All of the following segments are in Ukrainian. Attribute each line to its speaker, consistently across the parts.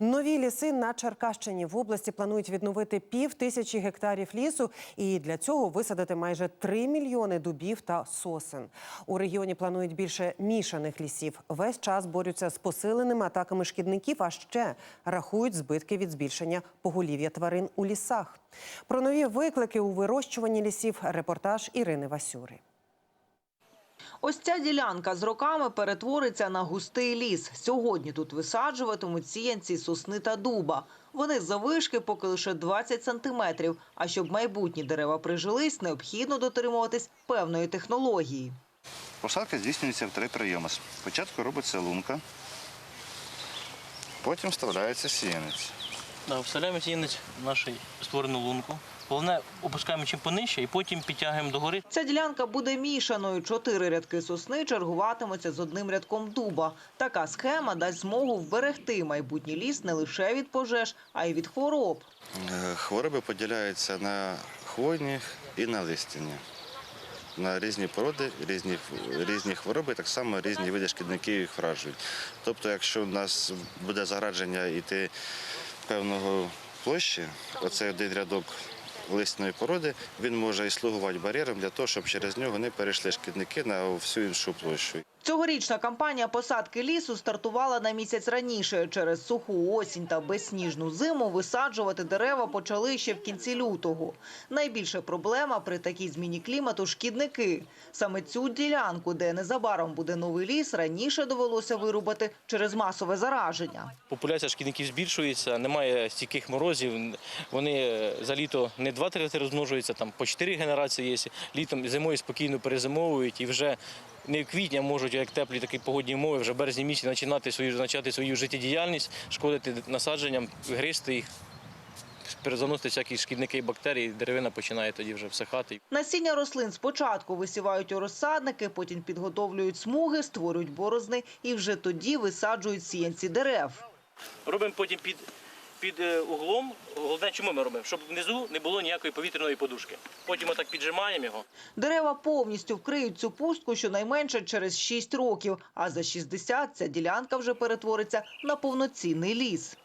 Speaker 1: Нові ліси на Черкащині в області планують відновити пів тисячі гектарів лісу, і для цього висадити майже 3 мільйони дубів та сосен. У регіоні планують більше мішаних лісів. Весь час борються з посиленими атаками шкідників, а ще рахують збитки від збільшення поголів'я тварин у лісах. Про нові виклики у вирощуванні лісів репортаж Ірини Васюри.
Speaker 2: Ось ця ділянка з роками перетвориться на густий ліс. Сьогодні тут висаджуватимуть сіянці сосни та дуба. Вони завишки поки лише 20 сантиметрів. А щоб майбутні дерева прижились, необхідно дотримуватись певної технології.
Speaker 3: Посадка здійснюється в три прийоми. Спочатку робиться лунка, потім вставляється сіянець.
Speaker 4: Да, вставляємо сіянець в нашу створену лунку. Головне, опускаємо чим понижче і потім підтягуємо догори.
Speaker 2: Ця ділянка буде мішаною. Чотири рядки сосни чергуватимуться з одним рядком дуба. Така схема дасть змогу вберегти майбутній ліс не лише від пожеж, а й від хвороб.
Speaker 3: Е, Хвороби поділяються на хвойні і на листяні. На різні породи, різні, різні хвороби, так само різні види шкідників їх вражують. Тобто, якщо в нас буде заградження йти певного площі, оцей один рядок лисної породи, він може і слугувати бар'єром для того, щоб через нього не перейшли шкідники на всю іншу площу.
Speaker 2: Цьогорічна кампанія посадки лісу стартувала на місяць раніше. Через суху осінь та безсніжну зиму висаджувати дерева почали ще в кінці лютого. Найбільша проблема при такій зміні клімату – шкідники. Саме цю ділянку, де незабаром буде новий ліс, раніше довелося вирубати через масове зараження.
Speaker 4: Популяція шкідників збільшується, немає стійких морозів. Вони за літо не два-три розмножуються, там по чотири генерації є. Літом зимою спокійно перезимовують і вже не в квітні, а можуть, як теплі такі погодні умови, вже в березні місяці починати свою, почати свою життєдіяльність, шкодити насадженням, гризти їх, перезаносити всякі шкідники і бактерії, деревина починає тоді вже всихати.
Speaker 2: Насіння рослин спочатку висівають у розсадники, потім підготовлюють смуги, створюють борозни і вже тоді висаджують сіянці дерев.
Speaker 4: Робимо потім під, під е, углом. Головне, чому ми робимо? Щоб внизу не було ніякої повітряної подушки. Потім отак піджимаємо його.
Speaker 2: Дерева повністю вкриють цю пустку щонайменше через 6 років, а за 60 ця ділянка вже перетвориться на повноцінний ліс.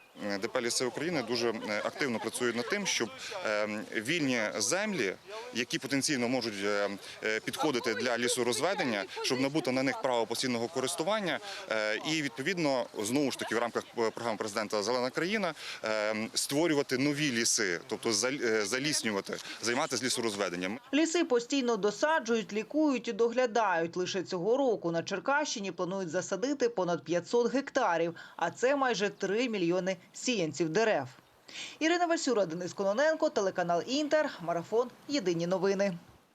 Speaker 5: ДП «Ліси України дуже е, активно працюють над тим, щоб е, вільні землі, які потенційно можуть е, е, підходити для лісорозведення, щоб набути на них право постійного користування, е, і відповідно знову ж таки в рамках е, програми президента Зелена країна е, створювати нові ліси, тобто зал- е, заліснювати, займатися лісорозведенням.
Speaker 2: Ліси постійно досаджують, лікують і доглядають. Лише цього року на Черкащині планують засадити понад 500 гектарів, а це майже 3 мільйони сіянців дерев. Ірина Васюра, Денис Кононенко, телеканал Інтер, Марафон. Єдині новини.